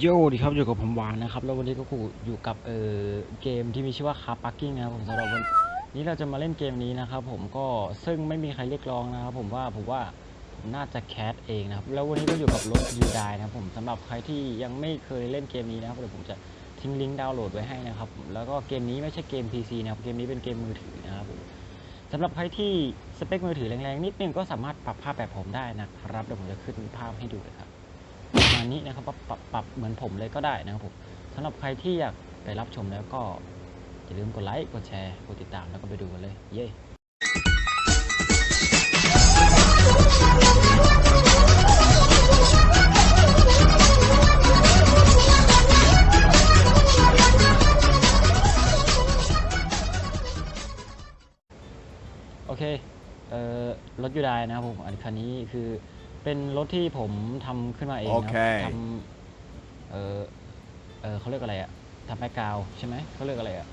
โยดีครับอยู่กับผมวานนะครับ แล้ววันนี้ก็คือยู่กับเออเกมที่มีชื่อว่าคาร์ปักกิ้งนะครับผมสำหรับวันนี้เราจะมาเล่นเกมนี้นะครับ ผมก็ซึ่งไม่มีใครเรียกร้องนะครับ ผมว่าผมว่าน่าจะแคสเองนะครับแล้ววันนี้ก็อยู่กับรถยูไดนะครับผมสำหรับใครที่ยังไม่เคยเล่นเกมนี้นะครับเดี๋ยวผมจะทิ้งลิงก์ดาวน์โหลดไว้ให้นะครับ แล้วก็เกมนี้ไม่ใช่เกม PC นะครับเกมนี้เป็นเกมมือถือนะครับสำหรับใครที่สเปคมือถือแรงๆนิดนึงก็สามารถปรับภาพแบบผมได้นะครับเดี๋ยวผมจะขึ้นภาพให้ดูเลยครับ มาณนี้นะครับปรับปรับปรบเหมือนผมเลยก็ได้นะครับผมสำหรับใครที่อยากไปรับชมแล้วก็อย่าลืมกดไลค์ กดแชร์ กดติดตามแล้วก็ไปดูกันเลย เย้โอเค เอ่อ รถยูไดนะครับผม อันคันนี้คือ เป็นรถที่ผมทำขึ้นมาเองนะโอคเครับทำเออเออเขาเรียกอะไรอะทำแบ็กกราวใช่ไหมเขาเรียกอะไรอะ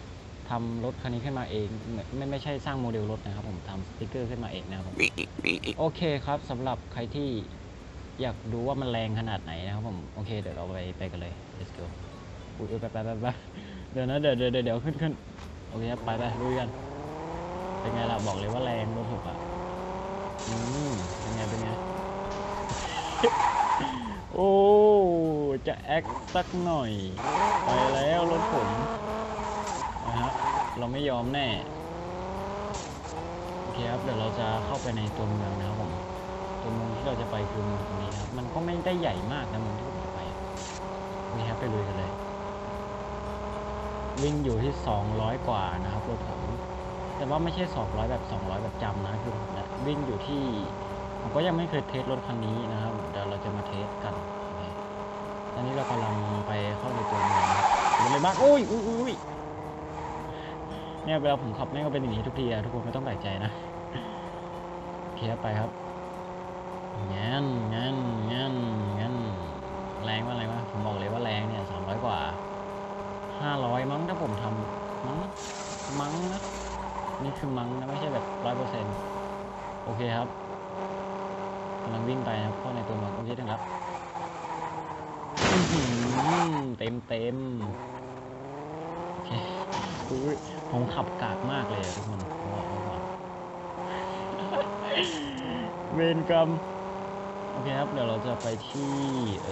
ทำรถคันนี้ขึ้นมาเองไม่ไม่ไม่ใช่สร้างโมเดลรถนะครับ ผมทำสติกเกอร์ขึ้นมาเองนะครับผมโอเคครับสำหรับใครที่อยากดูว่ามันแรงขนาดไหนนะครับผมโอเคเดี๋ยวเราไปไปกันเลย let's go อุ้ยไปไปไปไปเดี๋ยวนะเดี๋ยวเดี๋ยวเดี๋ยวเดี๋ยวขึ้นขึ้นโอเคครับไปไปลุยกันเป็นไงล่ะบอกเลยว่าแรงรถผมอะอืมเป็นไงเป็นไง โอ้ จะแอคสักหน่อย ไปแล้วรถผมนะฮะเราไม่ยอมแน่ โอเคครับ เดี๋ยวเราจะเข้าไปในตัวเมืองนะครับผม ตัวเมืองที่เราจะไปคือเมืองตรงนี้ครับ มันก็ไม่ได้ใหญ่มากนะเมืองที่ผมจะไปอะนี่ครับไปลุยกันเลย วิ่งอยู่ที่ 200 กว่านะครับรถผมแต่ว่าไม่ใช่ 200 แบบ 200 แบบจำนะคือผมวิ่งอยู่ที่ผมก็ยังไม่เคยเทสรถคันนี้นะครับ เดี๋ยวเราจะมาเทสกัน ตอนนี้เรากำลังไปเข้าในตัวเมืองนะครับเป็นเลยมากโอ้ยอุ้ยอุ้ยอุ้ยเนี่ยเวลาผมขับแม่งก็เป็นอย่างนี้ทุกทีอะทุกคนไม่ต้องแปลกใจนะเคครับไปครับงั้นงั้นงั้นงั้นแรงว่าอะไรวะผมบอกเลยว่าแรงเนี่ยสามร้อยกว่าห้าร้อยมั้งถ้าผมทำมั้งมั้งนะนี่คือมั้งนะไม่ใช่แบบร้อยเปอร์เซ็นต์โอเคครับกำลังวิ่งไปนะครับเข้าในตัวเมืองโอเคถึงแล้ว เต็มเต็มโอเคอุ๊ยผมขับกากมากเลยอะทุกคนผมบอกไว้ก่อนเวรกรรมโอเคครับ เดี๋ยวเราจะไปที่เออ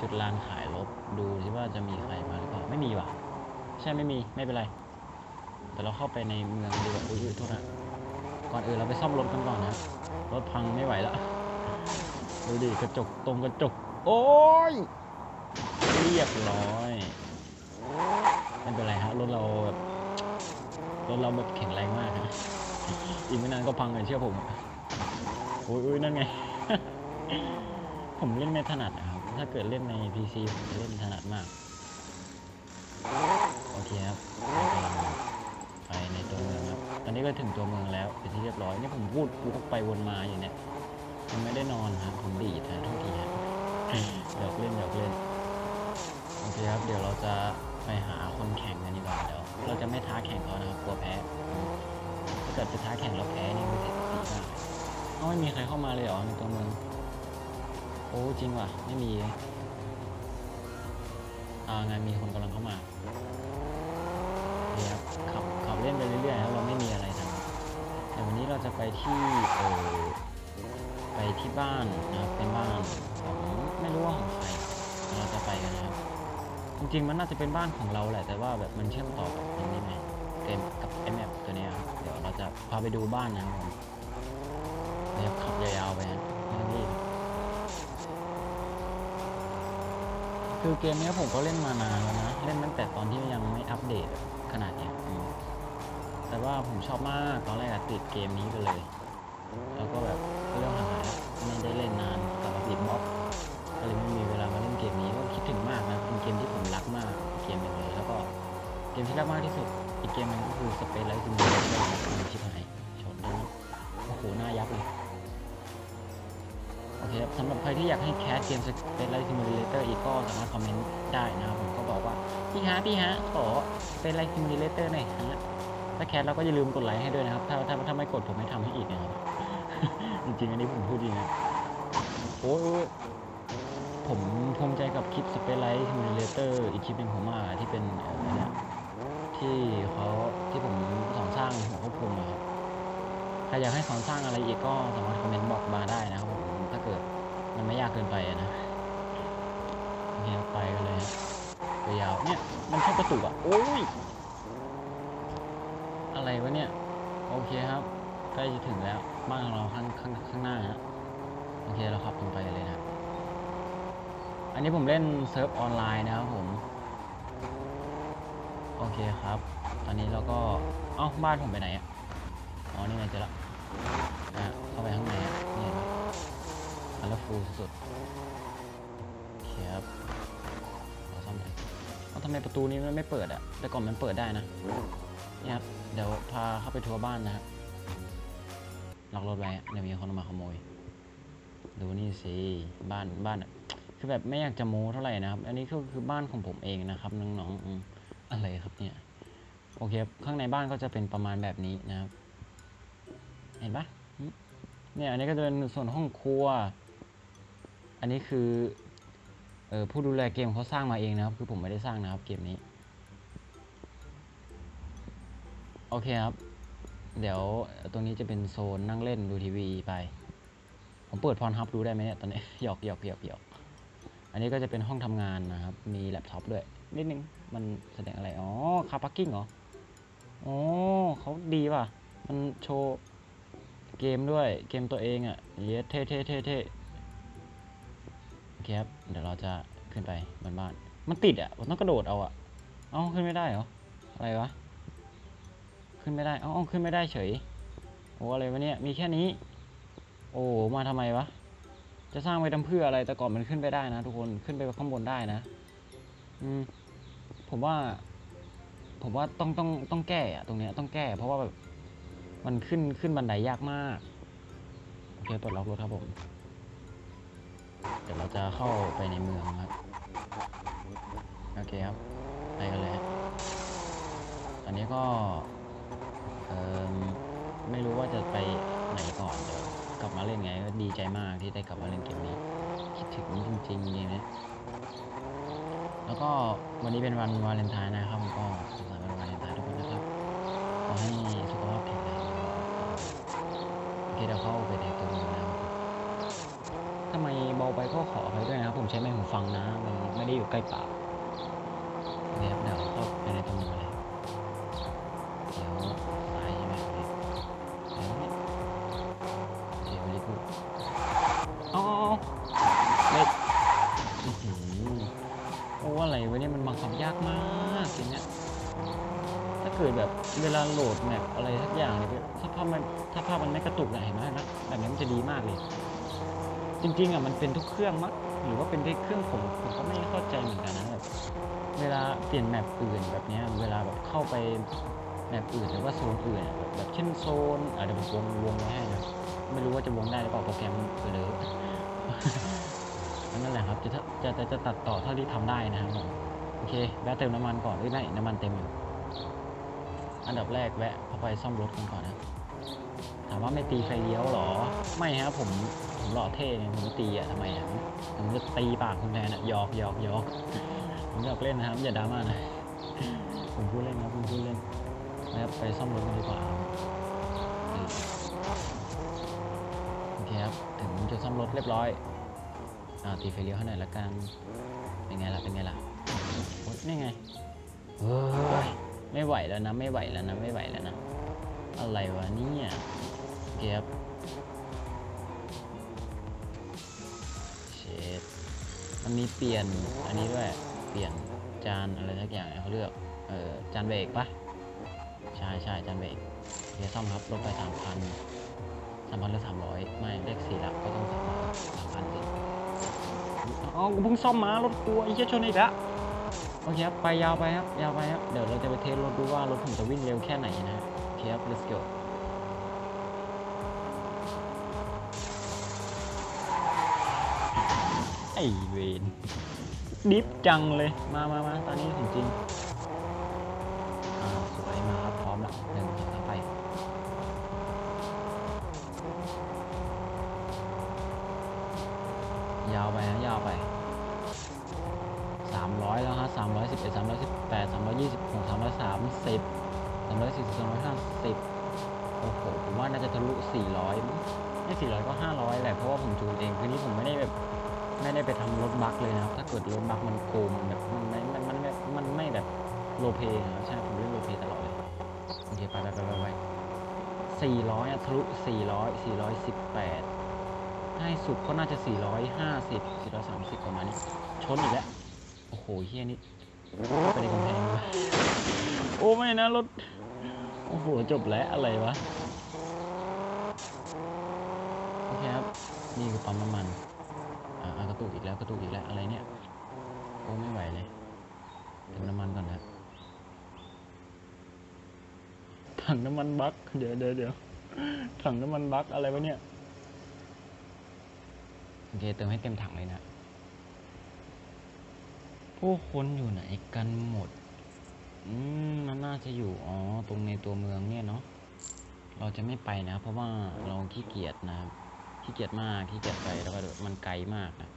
จุดลานขายรถดูสิว่าจะมีใครมาหรือเปล่าไม่มีว่ะ ใช่ไม่มีไม่เป็นไร แต่เราเข้าไปในเมืองดีกว่าอุ้ยอุ๊ยโทษนะก่อนอื่นเราไปซ่อมรถกันก่อนนะรถพังไม่ไหวแล้วดูดิกระจกตรงกระจก โอ้ยเรียบร้อยไม่เป็นไรฮะรถเราแบบรถเราแบบแข็งแรงมากนะอีกไม่นานก็พังเลยเชื่อผมโอ้ยอุ๊ยนั่นไง ผมเล่นไม่ถนัดนะครับ ถ้าเกิดเล่นใน PC ผมจะเล่นถนัดมาก โอเคครับไปในตัวเมืองครับ ตอนนี้ก็ถึงตัวเมืองแล้วเป็นที่เรียบร้อย นี่ผมพูดวกไปวนมาอยู่เนี่ยผมไม่ได้นอนครับ ผมดีดนะทุกทีครับหยอกเล่นหยอกเล่น อเคครับ เดี๋ยวเราจะไปหาคนแข่งกันดีกว่าเดี๋ยวเราจะไม่ท้าแข่งเขานะครับกลัวแพ้ถ้าเกิดจะท้าแข่งเราแพ้นี่ไม่เสียสีมากเอ้าไม่มีใครเข้ามาเลยเหรอในตัวเมืองโอ้จริงว่ะ ไม่มีอ่างานมีคนกำลังเข้ามาเนี่ยครับขับขับเล่นไปเรื่อยๆครับเราไม่มีอะไรทำแต่วันนี้เราจะไปที่เออไปที่บ้านนะครับเป็นบ้าน จริงๆมันน่าจะเป็นบ้านของเราแหละแต่ว่าแบบมันเชื่อมต่อกับอันนี้ไงเกมกับไอแมปตัวเนี้ยครับเดี๋ยวเราจะพาไปดูบ้านนะครับผมนะครับขับยาวๆไปนี่คือเกมนี้ผมก็เล่นมานานแล้วนะ เล่นตั้งแต่ตอนที่ยังไม่อัปเดตขนาดเนี้ยแต่ว่าผมชอบมากตอนแรกอะติดเกมนี้ไปเลย แล้วก็แบบเรื่องหายไม่ได้เล่นนาน มที่รักมากที่สุด อีกเกมหนึงก็คือสเปซไลท์ซิมูเลเตอร์ชิบหายชนด้วยนโอ้โหหน้ายับเลยโอเคครับสำหรับใครที่อยากให้แคสเกม Space Light Simulator อีกก็สามารถคอมเมนต์ได้นะครับผมก็บอกว่า พี่ฮะพี่ฮะขอ Space Light Simulator หน่อยฮะถ้าแคสเราก็อย่าลืมกดไลค์ให้ด้วยนะครับ ถ้าถ้าถ้าไม่กดผมไม่ทำให้อีกนะครับ จริงๆ อันนี้ผมพูดจริงนะโอ้ยผมภูมิใจกับคลิป Space Space Light Simulator อีกคลิปหนึ่งผมมาที่เป็นอ่อเนี่ย ที่เขาที่ผมสอนสร้างหัวควบคุมครับใครอยากให้สอนสร้างอะไรอีกก็สามารถคอมเมนต์บอกมาได้นะครับผมถ้าเกิดมันไม่ยากเกินไปนะเคครับไปกันเลยไปยาวเนี่ยมันชอบกระตุกอะโอ้ยอะไรวะเนี่ยโอเคครับใกล้จะถึงแล้วบ้านของเราข้างข้างข้างหน้าฮะโอเคเราขับตรงไปเลยนะอันนี้ผมเล่นเซิร์ฟออนไลน์นะครับผม โอเคครับ ตอนนี้เราก็ เอ้าบ้านผมไปไหนอะ อ๋อ นี่ไงเจอละอะเข้าไปข้างในอะนี่เห็นไหมอันละฟูสุดๆโอเคครับเราซ่อมเลยเอาทำไมประตูนี้มันไม่เปิดอะ แต่ก่อนมันเปิดได้นะ นี่ครับ เดี๋ยวพาเข้าไปทัวร์บ้านนะครับล็อกรถไว้อะเดี๋ยวมีคนมาขโมย ดูนี่สิ บ้านบ้านอะคือแบบไม่อยากจะโม้เท่าไหร่นะครับ อันนี้ก็คือบ้านของผมเองนะครับน้องๆ อะไรครับเนี่ย โอเคข้างในบ้านก็จะเป็นประมาณแบบนี้นะครับ เห็นปะเนี่ยอันนี้ก็จะเป็นส่วนห้องครัว อันนี้คือเออผู้ดูแลเกมเขาสร้างมาเองนะครับ คือผมไม่ได้สร้างนะครับเกมนี้ โอเคครับ เดี๋ยวตรงนี้จะเป็นโซนนั่งเล่นดูทีวีไป ผมเปิดพรฮับดูได้ไหมเนี่ยตอนนี้หยอกหยอกหยอกหยอกอันนี้ก็จะเป็นห้องทำงานนะครับ มีแล็ปท็อปด้วยนิดนึง มันแสดงอะไร อ๋อคาร์พักกิ้งเหรอ อ๋อเขาดีป่ะ มันโชว์เกมด้วย เกมตัวเองอะ่ะเยสเท่เท่เท่เท่โอเคครับ เดี๋ยวเราจะขึ้นไปบนบ้าน มันติดอะ่ะผมต้องกระโดดเอาอะ่ะ เอ้าขึ้นไม่ได้เหรอ อะไรวะ ขึ้นไม่ได้ เอ้าขึ้นไม่ได้เฉย โอ้อะไรวะเนี่ย มีแค่นี้ โอ้ มาทำไมวะ จะสร้างไว้ทำเพื่ออะไร แต่ก่อนมันขึ้นไปได้นะทุกคน ขึ้นไปข้างบนได้นะ อืม ผมว่า ผมว่าต้องต้องต้องแก้อะตรงเนี้ยต้องแก้ เพราะว่าแบบมันขึ้นขึ้นบันไดยากมาก โอเคปลดล็อกรถครับผม เดี๋ยวเราจะเข้าไปในเมืองครับ โอเคครับ ไปกันเลย ตอนนี้ก็เออไม่รู้ว่าจะไปไหนก่อนเดี๋ยวกลับมาเล่นไงก็ดีใจมากที่ได้กลับมาเล่นเกมนี้ คิดถึงจริงๆเลยนะ แล้วก็วันนี้เป็นวันวาเลนไทน์นะครับก็สุขสันต์วันวาเลนไทน์ทุกคนนะครับขอให้สุขภาพแข็งแรงโอเคเดี๋ยวเข้าไปในตัวเมืองนะครับทำไมเบาไปก็ขออภัยด้วยนะครับผมใช้ไม้หูฟังนะมันไม่ได้อยู่ใกล้ปาก ดแบบเวลาโหลดแมปอะไรสักอย่างเนี่ยถ้าภาพมันถ้าภาพมันไม่กระตุกอะเห็นไหมนะแบบนี้มันจะดีมากเลย จริงๆอะมันเป็นทุกเครื่องมั้งหรือว่าเป็นที่เครื่องผมผมก็ไม่เข้าใจเหมือนกันนะแบบเวลาเปลี่ยนแมปอื่นแบบนี้เวลาแบบเข้าไปแมปอื่นหรือว่าโซนอื่นแบบเช่นโซนอะเดี๋ยวงวงไว้ให้นะไม่รู้ว่าจะวงได้หรือเปล่าโปรแกรมเออนั่นแหละครับจะจะจะจะตัดต่อเท่าที่ทำได้นะครับผมโอเคแวะเติมน้ำมันก่อนเอ้ยไม่น้ำมันเต็มอยู่ อันดับแรกแวะเข้าไปซ่อมรถกันก่อนนะถามว่าไม่ตีไฟเลี้ยวหรอ ไม่ครับผมผมหล่อเท่เนี่ยผมไม่ตีอะทำไมอะผมจะตีปากคุณแทนอะยอกยอกยอกผมอยากเล่นนะครับอย่าดราม่านะผมพูดเล่นครับผมพูดเล่นนะครับไปซ่อมรถกันดีกว่าโอเคครับถึงจุดซ่อมรถเรียบร้อยอ่าตีไฟเลี้ยวให้หน่อยละกันเป็นไงล่ะเป็นไงล่ะนี่ไงเฮ้ย ไม่ไหวแล้วนะ ไม่ไหวแล้วนะ ไม่ไหวแล้วนะ อะไรวะเนี่ยเคครับเชดมันมีเปลี่ยนอันนี้ด้วย เปลี่ยนจานอะไรสักอย่างเขาเลือก เออจานเบรกปะใช่ใช่จานเบรกโอเคซ่อมครับลดไปสามพันสามพันหรือสามร้อยไม่เลขสี่หลักก็ต้องสามพันสามพันสิอ๋อกูเพิ่งซ่อมมารถกูไอ้เหี้ยชนอีกแล้ว โอเคครับ ไปยาวไปครับ ยาวไปครับ เดี๋ยวเราจะไปเทสรถดูว่ารถผมจะวิ่งเร็วแค่ไหนนะโอเคครับ let's go ไอเวนดิฟจังเลย มามามาตอนนี้ของจริงสวยมาครับพร้อมแล้วหนึ่งสองสาไปยาวไปนะยาวไป 300 แล้วฮะ311 318 326 330 340 350 โอ้โห ผมว่าน่าจะทะลุ 400 ไม่ 400 ก็ 500 แหละ เพราะว่าผมจูนเอง คือนี้ผมไม่ได้แบบไม่ได้ไปทำรถบั๊กเลยนะครับ ถ้าเกิดรถบั๊กมันโกงมันแบบมันไม่ มันมันมันมันไม่แบบโลเพนะใช่ ผมเล่นโลเพตลอดเลย โอเคไปไปไปไปไป400อะทะลุ 400 418ให้สุดก็น่าจะ 450 430 ประมาณนี้ ชนอีกแล้ว โอ้โหเฮียนี่ไปในกำแพงเลยโอ้ไม่นะรถ โอ้โห จบแล้วอะไรวะ โอเคครับ นี่คือปั๊มน้ำมัน อ่ากระตุกอีกแล้วกระตุกอีกแล้วอะไรเนี่ย โอ้ไม่ไหวเลยเติมน้ำมันก่อนนะถังน้ำมันบั๊กเดี๋ยวเดี๋ยวเดี๋ยวถังน้ำมันบั๊กอะไรวะเนี่ย โอเคเติมให้เต็มถังเลยนะ ผู้คนอยู่ไหนกันหมด อืมมันน่าจะอยู่ อ๋อ ตรงในตัวเมืองเนี่ยเนาะ เราจะไม่ไปนะ เพราะว่าเราขี้เกียจนะครับขี้เกียจมาก ขี้เกียจไป แล้วก็มันไกลมากนะ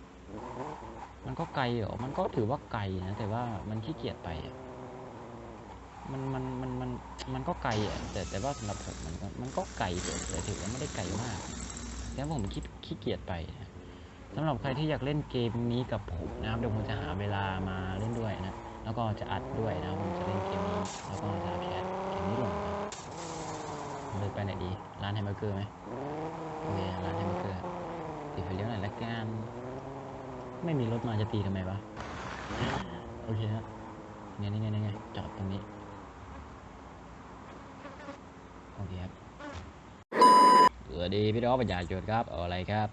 มันก็ไกลเหรอ มันก็ถือว่าไกลนะ แต่ว่ามันขี้เกียจไปอะมันมันมันมันมันก็ไกลอะ แต่แต่ว่าสำหรับผมมันก็มันก็ไกลแต่แต่ถือว่าไม่ได้ไกลมากแต่ผมคิดขี้เกียจไปนะสำหรับใครที่อยากเล่นเกมนี้กับผมนะครับเดี๋ยวผมจะหาเวลามา แล้วก็จะอัดด้วยนะผมจะเล่นเกมนี้แล้วก็จะแคสเกมนี้ลงนะเลยไปไหนดี ร้านแฮมเบอร์เกอร์ไหมโอเคร้านแฮมเบอร์เกอร์ติดไฟเลี้ยวหน่อยละกันไม่มีรถมาจะตีทำไมวะโอเคฮะนี่ไงนี่ไงนี่ไงจอดตรงนี้โอเคครับสวัสดีพี่น้อประชาชนครับเอาอะไรครับ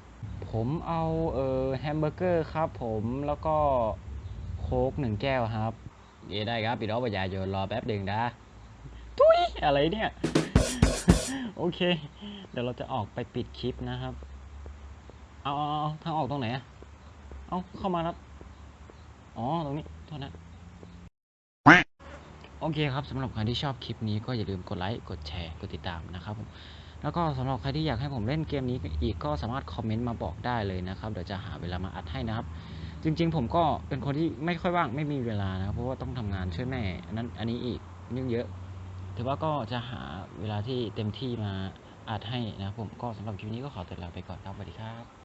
ผมเอาเออแฮมเบอร์เกอร์ครับผมแล้วก็โค้กหนึ่งแก้วครับ เย่ได้ครับพี่น้องประชาชนรอแป๊บหนึ่งนะทุยอะไรเนี่ย โอเค เดี๋ยวเราจะออกไปปิดคลิปนะครับ เอาเอาเอาทางออกตรงไหนอะเอาเข้ามาแล้วอ๋อ ตรงนี้ โทษนะ โอเคครับสำหรับใครที่ชอบคลิปนี้ก็อย่าลืมกดไลค์ กดแชร์ กดติดตามนะครับผมแล้วก็สำหรับใครที่อยากให้ผมเล่นเกมนี้อีกก็สามารถคอมเมนต์มาบอกได้เลยนะครับ เดี๋ยวจะหาเวลามาอัดให้นะครับ จริง ๆ ผมก็เป็นคนที่ไม่ค่อยว่างไม่มีเวลานะครับเพราะว่าต้องทำงานช่วยแม่อันนั้นอันนี้อีกยุ่งเยอะถือว่าก็จะหาเวลาที่เต็มที่มาอัดให้นะผมก็สำหรับคลิปนี้ก็ขอตัวลาไปก่อนครับสวัสดีครับ